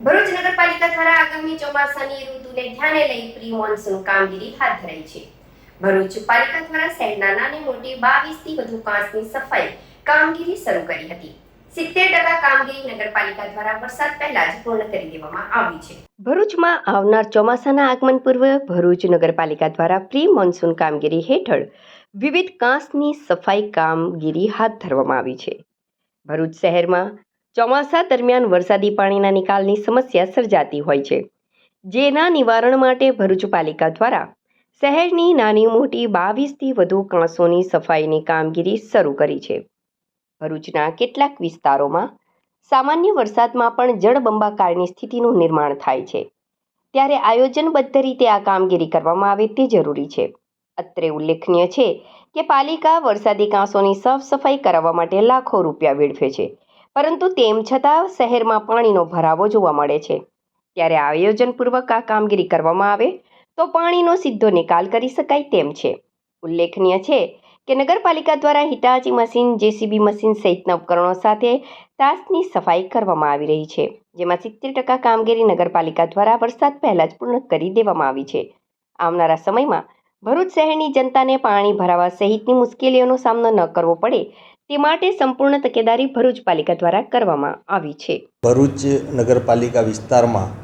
ભરૂચ નગરપાલિકા દ્વારા આગામી ચોમાસાની ઋતુને ધ્યાને લઈ પ્રી મોન્સૂન કામગીરી હાથ ધરાઈ છે. ભરૂચ પાલિકા દ્વારા શહેરના નાની મોટી બાવીસથી વધુ કાંસની સફાઈ કામગીરી શરૂ કરી હતી. ભરૂચમાં આવનાર ચોમાસાના આગમન પૂર્વે ભરૂચ નગરપાલિકા દ્વારા પ્રી મોન્સૂન કામગીરી હેઠળ વિવિધ કાંસની સફાઈ કામગીરી હાથ ધરવામાં આવી છે. ભરૂચ શહેરમાં ચોમાસા દરમિયાન વરસાદી પાણીના નિકાલની સમસ્યા સર્જાતી હોય છે. જેના નિવારણ માટે ભરૂચ પાલિકા દ્વારા શહેરની નાની મોટી બાવીસથી વધુ કાંસોની સફાઈની કામગીરી શરૂ કરી છે. ભરૂચના કેટલાક વિસ્તારોમાં સામાન્ય વરસાદમાં પણ જળબંબાકારની સ્થિતિનું નિર્માણ થાય છે. ત્યારે આયોજનબદ્ધ રીતે આ કામગીરી કરવામાં આવે તે જરૂરી છે. અત્રે ઉલ્લેખનીય છે કે પાલિકા વરસાદી કાંસોની સાફ સફાઈ કરાવવા માટે લાખો રૂપિયા વેડફે છે. પરંતુ તેમ છતાં શહેરમાં પાણીનો ભરાવો જોવા મળે છે. ત્યારે આયોજનપૂર્વક આ કામગીરી કરવામાં આવે, તો પાણીનો સીધો નિકાલ કરી શકાય તેમ છે. ઉલ્લેખનીય છે કે નગરપાલિકા દ્વારા હિટાચી મશીન, જેસીબી મશીન સહિતના ઉપકરણો સાથે તાસની સફાઈ કરવામાં આવી રહી છે, જેમાં સિત્તેર ટકા કામગીરી નગરપાલિકા દ્વારા વરસાદ પહેલાં જ પૂર્ણ કરી દેવામાં આવી છે. આવનારા સમયમાં ભરૂચ શહેરની જનતાને પાણી ભરાવા સહિતની મુશ્કેલીઓનો સામનો ન કરવો પડે તે માટે સંપૂર્ણ તકેદારી ભરૂચ પાલિકા દ્વારા કરવામાં આવી છે. ભરૂચ નગરપાલિકા વિસ્તારમાં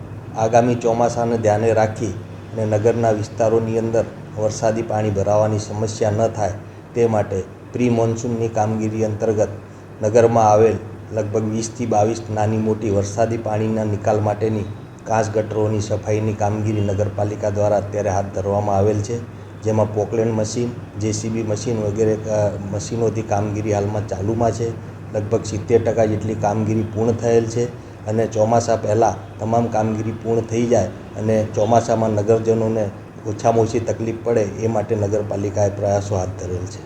આગામી ચોમાસાને ધ્યાને રાખી અને નગરના વિસ્તારોની અંદર વરસાદી પાણી ભરાવાની સમસ્યા ન થાય તે માટે પ્રી મોન્સૂનની કામગીરી અંતર્ગત નગરમાં આવેલ લગભગ વીસથી બાવીસ નાની મોટી વરસાદી પાણીના નિકાલ માટેની કાચ ગટરોની સફાઈની કામગીરી નગરપાલિકા દ્વારા અત્યારે હાથ ધરવામાં આવેલ છે. જેમાં પોકલેન મશીન, જેસીબી મશીન વગેરે મશીનોથી કામગીરી હાલમાં ચાલુમાં છે. લગભગ સિત્તેર ટકા જેટલી કામગીરી પૂર્ણ થયેલ છે અને ચોમાસા પહેલાં તમામ કામગીરી પૂર્ણ થઈ જાય અને ચોમાસામાં નગરજનોને ઓછામાં ઓછી તકલીફ પડે એ માટે નગરપાલિકાએ પ્રયાસો હાથ ધરેલ છે.